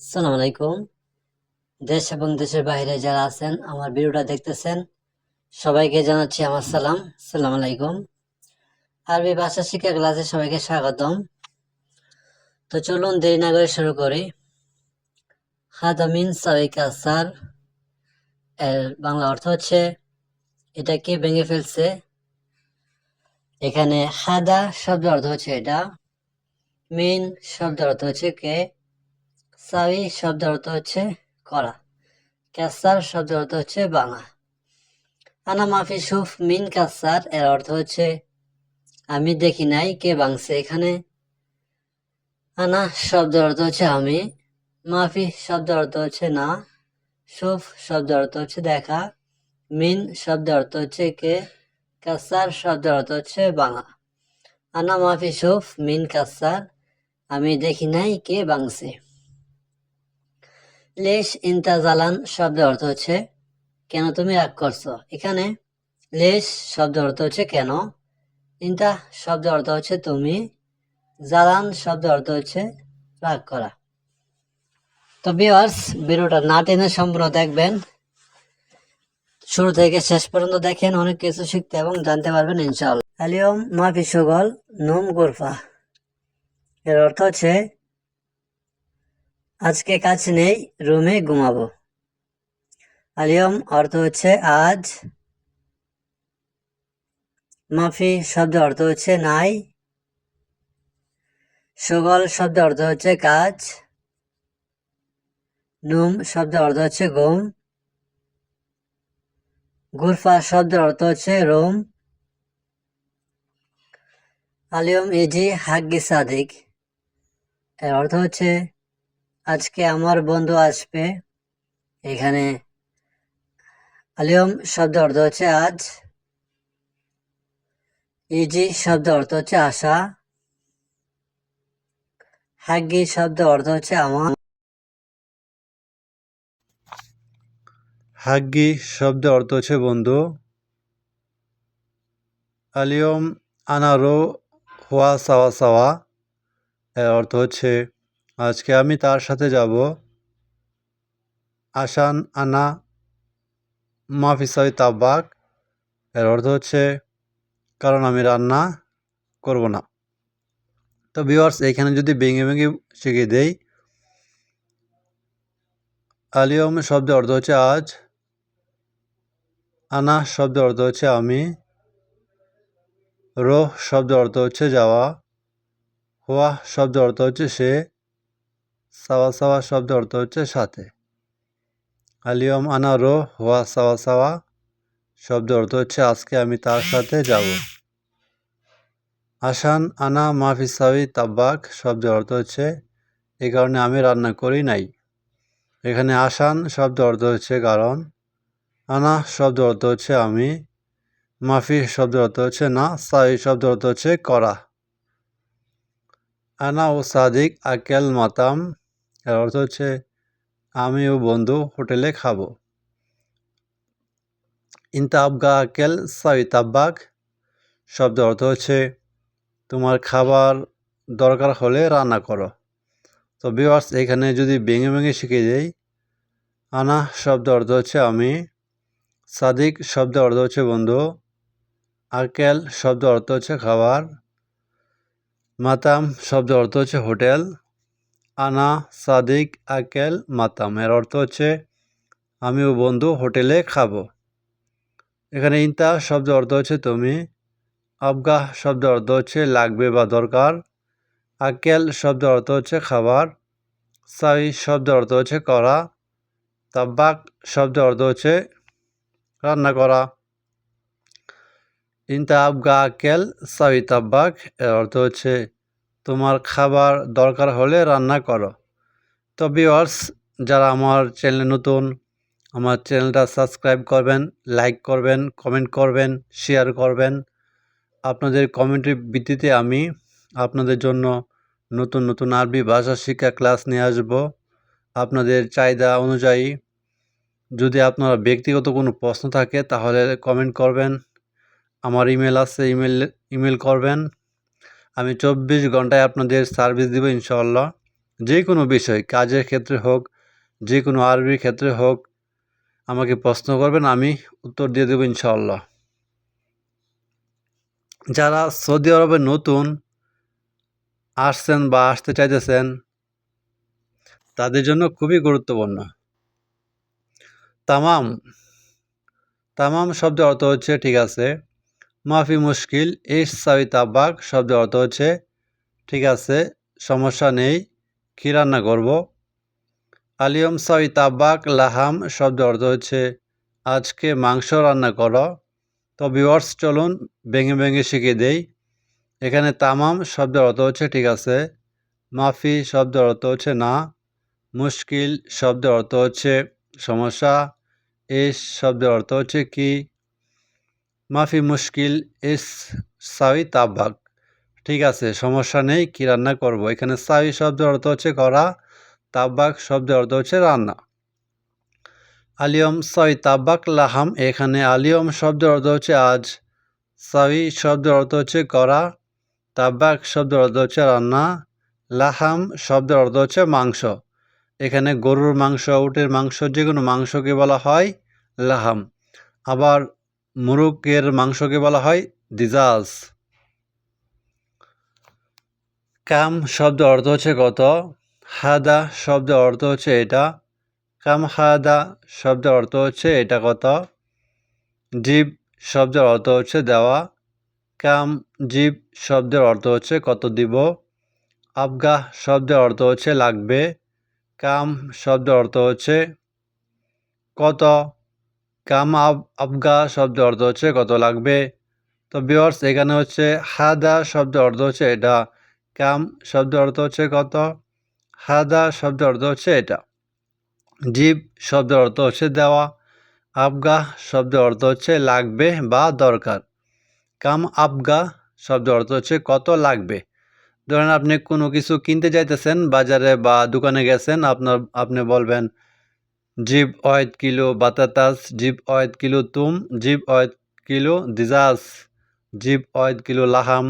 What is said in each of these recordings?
আসসালামু আলাইকুম। দেশ এবং দেশের বাইরে যারা আছেন, আমার ভিডিওটা দেখতেছেন, সবাইকে জানাচ্ছি আমার সালাম। সালাম আলাইকুম। আরবি ভাষা শিক্ষা ক্লাসে সবাইকে স্বাগতম। তো চলুন দেরি না করে শুরু করি। হাদামিন সাবিকা সার, এর বাংলা অর্থ হচ্ছে, এটা কে ভেঙে ফেলছে? এখানে হাদা শব্দ অর্থ হচ্ছে এটা, মিন শব্দ অর্থ হচ্ছে কে? সাবি শব্দ অর্থ হচ্ছে করা। ক্যাসার শব্দ অর্থ হচ্ছে বাঙা আনা মাফি সুফ মিন কাসার, এর অর্থ হচ্ছে, আমি দেখি নাই কে বাংছে এখানে। আনা শব্দ অর্থ হচ্ছে, আমি। মাফি শব্দ অর্থ হচ্ছে, না। সুফ শব্দ অর্থ হচ্ছে, দেখা। মিন শব্দ অর্থ হচ্ছে, কে? কাসার শব্দ অর্থ হচ্ছে বাঙা আনা মাফি সুফ মিন কাসার, আমি দেখি নাই কে বাংছে লেশ ইন্তাজালান শব্দ অর্থ হচ্ছে, কেন তুমি রাগ করছ? এখানে লেশ শব্দ অর্থ হচ্ছে কেন? ইন্তা শব্দ অর্থ হচ্ছে তুমি, জালান শব্দ অর্থ হচ্ছে রাগ করা। তো বিয়ার্স ভিডিওটা না টেনে সম্পূর্ণ দেখবেন। শুরু থেকে শেষ পর্যন্ত দেখেন, অনেক কিছু শিখতে এবং জানতে পারবেন ইনশাআল্লাহ। আলিয়ম মাফি সুগল, নুম গুরফা। এর অর্থ হচ্ছে আজকে কাজ নেই, রুমে ঘুমাবো। আলিয়ম, অর্থ হচ্ছে আজ। মাফি, শব্দ অর্থ হচ্ছে নাই। সুগল, শব্দ অর্থ হচ্ছে কাজ। নুম, শব্দ অর্থ হচ্ছে ঘুম। গুরফা, শব্দ অর্থ হচ্ছে রুম। আলিয়ম এজি হাগ্গি সাদিক। এর অর্থ হচ্ছে আজকে আমার বন্ধু আসবে। এখানে আলিয়ম শব্দ অর্থ হচ্ছে আজ। ইজি শব্দ অর্থ হচ্ছে আশা। হাগ্গি শব্দ অর্থ হচ্ছে আমার। হাগ্গি শব্দে অর্থ হচ্ছে বন্ধু। আলিয়ম আনারো হোয়া সাওয়া সাওয়া। এর অর্থ হচ্ছে আজকে আমি তার সাথে যাব। আসান আনা মাফিসাই তাব্বাক এর অর্থ হচ্ছে, কারণ আমি রান্না করব না। তো ভিওয়ার্স এখানে যদি ভেঙে ভেঙে শিখে দেই আলিয়ম শব্দের অর্থ হচ্ছে আজ, আনা শব্দের অর্থ হচ্ছে আমি, রোহ শব্দের অর্থ হচ্ছে যাওয়া, হোয়া শব্দের অর্থ হচ্ছে সে সাওয়া সাওয়া শব্দের অর্থ হচ্ছে সাথে। আলিয়ম আনা রো হোয়া সাওয়া সাওয়া শব্দের অর্থ হচ্ছে, আজকে আমি তার সাথে যাব। আসান আনা মাফি সাবি তাব্বাক শব্দের অর্থ হচ্ছে এই কারণে আমি রান্না করি নাই। এখানে আসান শব্দ অর্থ হচ্ছে কারণ, আনা শব্দ অর্থ হচ্ছে আমি মাফি শব্দ অর্থ হচ্ছে না সাই শব্দ অর্থ হচ্ছে করা। আনা ও সাদিক আকেল মাতাম এর অর্থ হচ্ছে আমি ও বন্ধু হোটেলে খাব। ইনতাবগা আকেল সাই তাব্বাক শব্দ অর্থ হচ্ছে, তোমার খাবার দরকার হলে রান্না করো। তো বিওয়ার্স এখানে যদি ভেঙে ভেঙে শিখে যাই, আনা শব্দ অর্থ হচ্ছে, আমি, সাদিক শব্দ অর্থ হচ্ছে, বন্ধু, আকেল শব্দ অর্থ হচ্ছে, খাবার, মাতাম শব্দ অর্থ হচ্ছে, হোটেল আনা, সাদিক, আকেল, মাতাম। এর অর্থ হচ্ছে, আমি ও বন্ধু হোটেলে খাব। এখানে ইন্তা শব্দ অর্থ হচ্ছে, তুমি। আবগাহ শব্দ অর্থ হচ্ছে, লাগবে বা দরকার। আকেল শব্দ অর্থ হচ্ছে, খাবার। সাই শব্দ অর্থ হচ্ছে, করা। তাব্বাক শব্দ অর্থ হচ্ছে, রান্না করা। ইনতা আবগা আকেল, সাই, তাব্বাক, এর অর্থ হচ্ছে তোমার খাবার দরকার হলে রান্না করো। তো ভিওয়ার্স যারা আমার চ্যানেলে নতুন, আমার চ্যানেলটা সাবস্ক্রাইব করবেন লাইক করবেন কমেন্ট করবেন শেয়ার করবেন। আপনাদের কমেন্টের ভিত্তিতে আমি আপনাদের জন্য নতুন নতুন আরবি ভাষা শিক্ষা ক্লাস নিয়ে আসব। আপনাদের চাহিদা অনুযায়ী যদি আপনারা ব্যক্তিগত কোনো প্রশ্ন থাকে, তাহলে কমেন্ট করবেন। আমার ইমেল আছে ইমেল ইমেল করবেন। আমি চব্বিশ ঘন্টায় আপনাদের সার্ভিস দেবো ইনশাল্লাহ যে কোনো বিষয়, কাজের ক্ষেত্রে হোক যে কোনো আরবির ক্ষেত্রে হোক, আমাকে প্রশ্ন করবেন, আমি উত্তর দিয়ে দেবো ইনশাল্লাহ যারা সৌদি আরবে নতুন আসছেন বা আসতে চাইতেছেন, তাদের জন্য খুবই গুরুত্বপূর্ণ। তামাম তামাম শব্দের অর্থ হচ্ছে, ঠিক আছে মাফি মুশকিল, ইস সাউই তাব্বাক, শব্দের অর্থ হচ্ছে, ঠিক আছে, সমস্যা নেই, কী রান্না করব? আলিয়ম সাউই তাব্বাক, লাহাম, শব্দের অর্থ হচ্ছে, আজকে মাংস রান্না করো। তো ভিওয়ার্স চলুন ভেঙে ভেঙে শিখিয়ে দেই। এখানে তামাম শব্দের অর্থ হচ্ছে, ঠিক আছে, মাফি শব্দের অর্থ হচ্ছে না, মুশকিল শব্দের অর্থ হচ্ছে সমস্যা এস শব্দের অর্থ হচ্ছে কি? মাফি মুশকিল এস সাউই তাব্বাক ঠিক আছে, সমস্যা নেই, কি রান্না করব? এখানে সাউই শব্দের অর্থ হচ্ছে করা তাব্বাক শব্দের অর্থ হচ্ছে রান্না। আলিয়ম সাউই তাব্বাক লাহাম, এখানে আলিয়ম শব্দের অর্থ হচ্ছে আজ। সাউই শব্দের অর্থ হচ্ছে করা তাব্বাক শব্দের অর্থ হচ্ছে রান্না, লাহাম শব্দের অর্থ হচ্ছে মাংস। এখানে গরুর মাংস, উটের মাংস যে কোনো মাংসকে বলা হয় লাহাম। আবার মুরগের মাংসকে বলা হয় দিজাজ কাম শব্দ অর্থ হচ্ছে কত হাদা শব্দ অর্থ হচ্ছে এটা, কাম হাদা শব্দ অর্থ হচ্ছে এটা কত জীব শব্দের অর্থ হচ্ছে দেওয়া, কাম জীব শব্দের অর্থ হচ্ছে কত দিব, আবগা শব্দের অর্থ হচ্ছে লাগবে, কাম শব্দের অর্থ হচ্ছে কত কাম আব, আবগা শব্দের অর্থ হচ্ছে কত লাগবে। তো বিয়ার্স এখানে হচ্ছে হাদা শব্দের অর্থ হচ্ছে এটা। কাম শব্দের অর্থ হচ্ছে কত? হাদা শব্দের অর্থ হচ্ছে এটা। জীব শব্দের অর্থ হচ্ছে দেওয়া। আবগা শব্দের অর্থ হচ্ছে লাগবে বা দরকার। কাম আবগা শব্দের অর্থ হচ্ছে কত লাগবে। ধরেন আপনি কোনো কিছু কিনতে যাইতেছেন, বাজারে বা দোকানে গেছেন, আপনার, আপনি বলবেন জিব অয়েদ কিলো বাতাতাস, জিব অয়েদ কিলো তুম, জিব অয়েদ কিলো দিজাস, জিব অয়েদ কিলো লাহাম।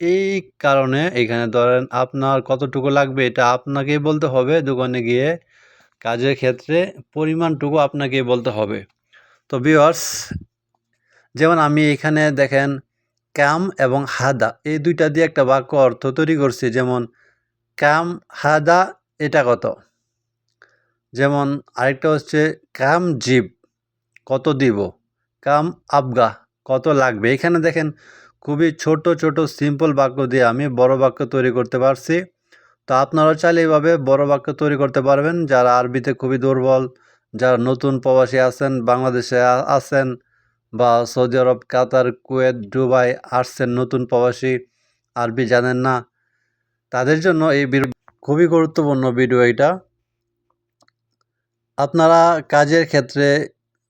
এই কারণে এখানে ধরেন আপনার কতটুকু লাগবে এটা আপনাকেই বলতে হবে। দোকানে গিয়ে কাজের ক্ষেত্রে পরিমাণটুকু আপনাকেই বলতে হবে। তো বিয়ার্স যেমন আমি এখানে দেখেন ক্যাম এবং হাদা, এই দুইটা দিয়ে একটা বাক্য অর্থ তৈরি করছি। যেমন ক্যাম, হাদা, এটা কত? যেমন আরেকটা হচ্ছে, কাম জিব, কত দিব? কাম আবগা, কত লাগবে? এখানে দেখেন, খুবই ছোট ছোট সিম্পল বাক্য দিয়ে আমি বড় বাক্য তৈরি করতে পারছি। তো আপনারাও চাইলে এইভাবে বড় বাক্য তৈরি করতে পারবেন। যারা আরবিতে খুবই দুর্বল, যারা নতুন প্রবাসী আছেন, বাংলাদেশে আছেন বা Saudi Arab, Qatar, Kuwait, Dubai আসছেন নতুন প্রবাসী, আরবি জানেন না, তাদের জন্য এই খুবই গুরুত্বপূর্ণ ভিডিও এটা। আপনারা কাজের ক্ষেত্রে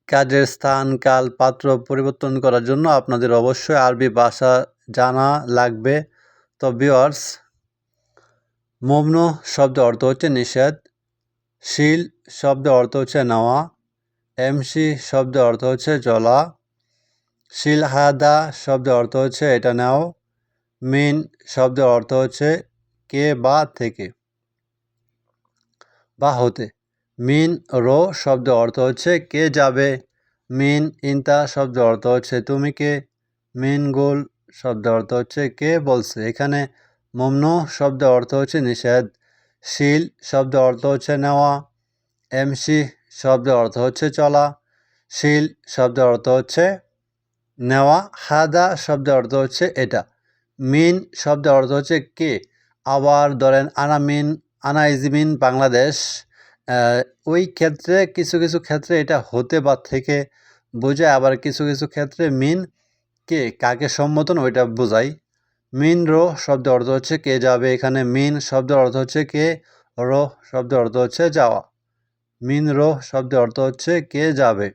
কাজের স্থান, কাল, পাত্র পরিবর্তন করার জন্য আপনাদের অবশ্যই আরবি ভাষা জানা লাগবে। তো বিয়ার্স মমনু শব্দ অর্থ হচ্ছে নিষেধ, শিল শব্দ অর্থ হচ্ছে নেওয়া, এমসি শব্দ অর্থ হচ্ছে জলা শিল হাদা শব্দ অর্থ হচ্ছে এটা নাও, মিন শব্দ অর্থ হচ্ছে কে বা থেকে বা হতে। মিন রো শব্দ অর্থ হচ্ছে কে যাবে। মিন ইন্তা শব্দ অর্থ হচ্ছে তুমি কে। মিন গোল শব্দ অর্থ হচ্ছে কে বলছে। এখানে মমনু শব্দ অর্থ হচ্ছে নিষেধ। শিল শব্দ অর্থ হচ্ছে নেওয়া। এমসি শব্দ অর্থ হচ্ছে চলা। শিল শব্দ অর্থ হচ্ছে নেওয়া। হাদা শব্দ অর্থ হচ্ছে এটা। মিন শব্দ অর্থ হচ্ছে কে। আবার ধরেন আনা মিন, আনা ইজমিন বাংলাদেশ। ওই ক্ষেত্রে কিছু কিছু ক্ষেত্রে এটা হতে বা থেকে বোঝায়, আবার কিছু কিছু ক্ষেত্রে মিন কে, কাকে সম্বোধন ওইটা বোঝায়। মিন রো শব্দ অর্থ হচ্ছে কে যাবে এখানে মিন শব্দের অর্থ হচ্ছে কে, রো শব্দের অর্থ হচ্ছে যাওয়া। মিন রো শব্দের অর্থ হচ্ছে কে যাবে।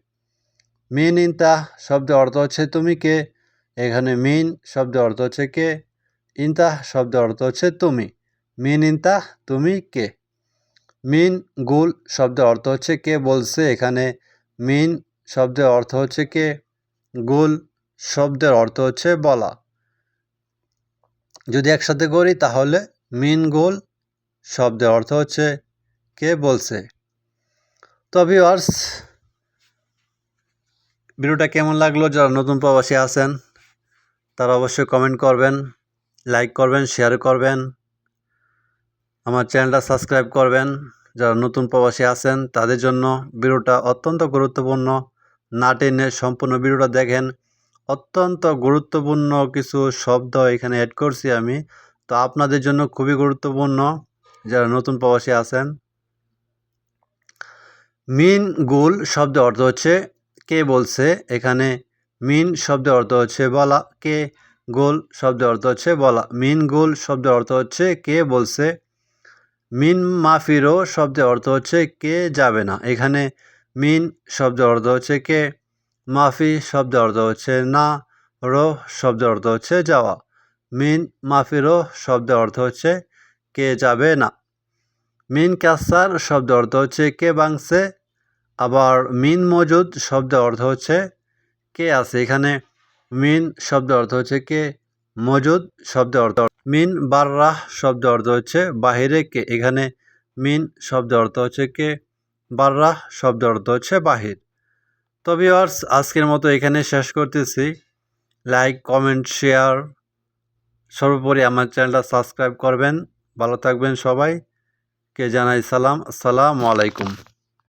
মিন ইনতা শব্দের অর্থ হচ্ছে তুমি কে, এখানে মিন শব্দের অর্থ হচ্ছে কে ইনতা শব্দের অর্থ হচ্ছে তুমি। মিন ইনতা তুমি কে। মিন গুল শব্দের অর্থ হচ্ছে কে বলছে এখানে। মিন শব্দের অর্থ হচ্ছে কে। গুল শব্দের অর্থ হচ্ছে বলা। যদি একসাথে করি তাহলে মিন গোল শব্দের অর্থ হচ্ছে কে বলছে। তো ভিউয়ার্স ভিডিওটা কেমন লাগল? যারা নতুন প্রবাসী আছেন, তারা অবশ্যই কমেন্ট করবেন লাইক করবেন শেয়ার করবেন। আমার চ্যানেলটা সাবস্ক্রাইব করবেন। যারা নতুন প্রবাসী আছেন, তাদের জন্য ভিডিওটা অত্যন্ত গুরুত্বপূর্ণ। না টেনে সম্পূর্ণ ভিডিওটা দেখেন। অত্যন্ত গুরুত্বপূর্ণ কিছু শব্দ এখানে অ্যাড করছি আমি। তো আপনাদের জন্য খুবই গুরুত্বপূর্ণ, যারা নতুন প্রবাসী আছেন। মিন গুল শব্দের অর্থ হচ্ছে কে বলছে? এখানে মিন শব্দের অর্থ হচ্ছে বলা, কে গোল শব্দের অর্থ হচ্ছে বলা। মিন গোল শব্দের অর্থ হচ্ছে কে বলছে? মিন মাফিরো শব্দের অর্থ হচ্ছে কে যাবে না। এখানে মিন শব্দের অর্থ হচ্ছে কে মাফি শব্দের অর্থ হচ্ছে না, রো শব্দের অর্থ হচ্ছে যাওয়া। মিন মাফিরো শব্দের অর্থ হচ্ছে কে যাবে না। মিন ক্যাসার শব্দের অর্থ হচ্ছে কে বাংছে, আবার মিন মজুদ শব্দের অর্থ হচ্ছে কে আছে এখানে। মিন শব্দের অর্থ হচ্ছে কে মজুদ শব্দের অর্থ মিন বাররাহ শব্দের অর্থ হচ্ছে বাহিরে কে এখানে মিন শব্দের অর্থ হচ্ছে কে? বাররাহ শব্দের অর্থ হচ্ছে বাহির। তো ভিউয়ার্স আজকের মতো এখানে শেষ করতেছি। লাইক কমেন্ট শেয়ার সর্বোপরি আমার চ্যানেলটা সাবস্ক্রাইব করবেন। ভালো থাকবেন সবাই। কে জানাই সালাম? আসসালামু আলাইকুম।